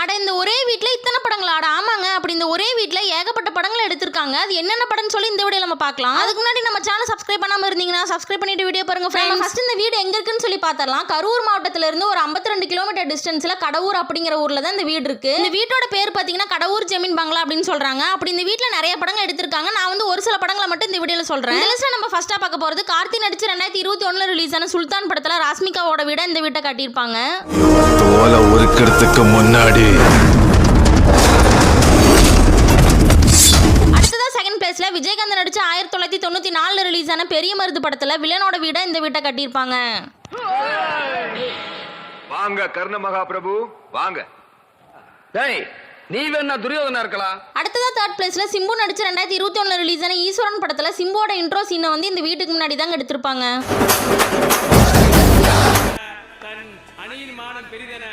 அட இந்த ஒரே வீட்டில் ஆமாங்க. அப்படி இந்த ஒரே வீட்டில் ஏகப்பட்ட படங்கள் எடுத்திருக்காங்க. அது என்னென்ன படம்னு சொல்லி இந்த வீடியோ நம்ம பார்க்கலாம். அதுக்கு முன்னாடி நம்ம சேனல் சப்ஸ்கிரைப் பண்ணாமல் இருந்தீங்கன்னா சப்ஸ்கிரைப் பண்ணிட்டு வீடியோ பாருங்க ஃப்ரெண்ட்ஸ் ஃபர்ஸ்ட் இந்த வீடு எங்க இருக்குன்னு சொல்லி பார்த்தரலாம் கரூர் மாவட்டத்துல இருந்து ஒரு 52 ரெண்டு கிலோமீட்டர் டிஸ்டன்ஸ்ல கடவுர் அப்படிங்கிற ஊர்ல தான் இந்த வீடு இருக்கு. இந்த வீட்டோட பேர் பார்த்தீங்கன்னா கடவுர் ஜெமின் பங்களா அப்படின்னு சொல்றாங்க. அப்படி இந்த வீட்டில் நிறைய படங்கள் எடுத்திருக்காங்க. நான் வந்து ஒரு சில படங்களை மட்டும் இந்த வீடியோவில் சொல்றேன். லிஸ்ட்ல நம்ம ஃபர்ஸ்டா பார்க்க போறது கார்த்தி நடிச்சு ரெண்டாயிரத்தி இருபத்தி ஒண்ணுல ரிலீஸ் ஆன சுல்தான் படத்துல ராஸ்மிகாவோட வீட இந்த வீட்டை கட்டியிருப்பாங்க. முன்னாடி விஜயகாந்த் நடிச்ச ஆயிரத்தி தொள்ளாயிரத்தி தொண்ணூத்தி நாலுல ரிலீஸ் ஆன பெரிய மருது படத்துல வில்லனோட வீட இந்த வீட்டை கட்டியிருப்பாங்க. வாங்க கர்ண மகாபிரபு. வாங்க. டேய் நீ வேணா துரியோதனா இருக்கலாம். அடுத்ததா தேர்ட் பிளேஸ்ல சிம்பு நடிச்ச ரெண்டாயிரத்தி இருபத்தி ஒண்ணுல ரிலீஸ் ஆன ஈஸ்வரன் படத்துல சிம்புவோட இன்ட்ரோ சீனை வந்து இந்த வீட்டுக்கு முன்னாடி தாங்க எடுத்திருப்பாங்க. தன் அணியின் மானம் பெரிதென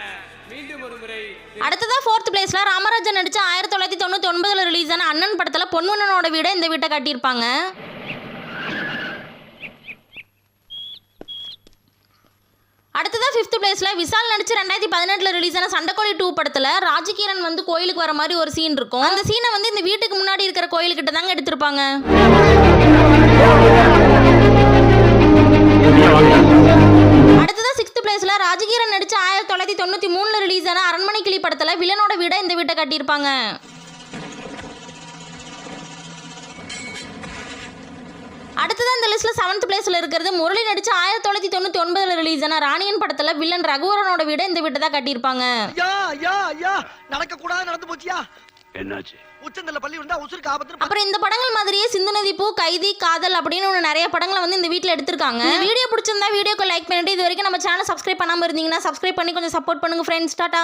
அடுத்ததான் அடுத்ததா ஃபோர்த் பிளேஸ்ல ராமராஜன் நடிச்ச ஆயிரத்தி தொள்ளாயிரத்தி தொண்ணூத்தி ஒன்பதுல ரிலீஸ் ஆன அண்ணன் படத்துல பொன்வண்ணனோட வீட இந்த வீட்டை கட்டியிருப்பாங்க. அடுத்ததா ஃபிஃப்த் பிளேஸ்ல விசால் நடிச்சு ரெண்டாயிரத்தி பதினெட்டுல ரிலீஸ் ஆன சண்டக்கோழி டூ படத்துல ராஜகிரண் வந்து கோயிலுக்கு வர மாதிரி ஒரு சீன் இருக்கும். அந்த சீனை வந்து இந்த வீட்டுக்கு முன்னாடி இருக்கிற கோயிலுக்கிட்ட தாங்க எடுத்திருப்பாங்க. கிளி படத்துல வில்லனோட வீட இந்த வீட்டை கட்டியிருப்பாங்க. அடுத்ததா இந்த லிஸ்ட்ல செவன்த் பிளேஸ்ல இருக்கிறது முரளி நடிச்ச ஆயிரத்தி தொள்ளாயிரத்தி தொண்ணூத்தி ஒன்பதுல ரிலீஸ் ஆன ராணியன் படத்துல வில்லன் ரகுவரனோட வீட இந்த வீட்டை தான் கட்டியிருப்பாங்க. ஐயா ஐயா ஐயா நடக்க கூடாது நடந்து போச்சியா என்னாச்சு? உச்சந்தல பள்ளி உண்டா உசுருக்கு ஆபத்து அப்புறம் இந்த படங்கள் மாதிரியே சிந்து நதி பூ கைதி காதல் அப்படின்னு ஒன்று நிறைய படங்களை வந்து இந்த வீட்டில் எடுத்திருக்காங்க. வீடியோ பிடிச்சிருந்தா வீடியோக்கு லைக் பண்ணிட்டு இது வரைக்கும் நம்ம சேனல் சப்ஸ்கிரைப் பண்ணாம இருந்தீங்கன்னா சப்ஸ்கிரைப் பண்ணி கொஞ்சம் சப்போர்ட் பண்ணுங்க ஃப்ரெண்ட்ஸ் டாட்டா.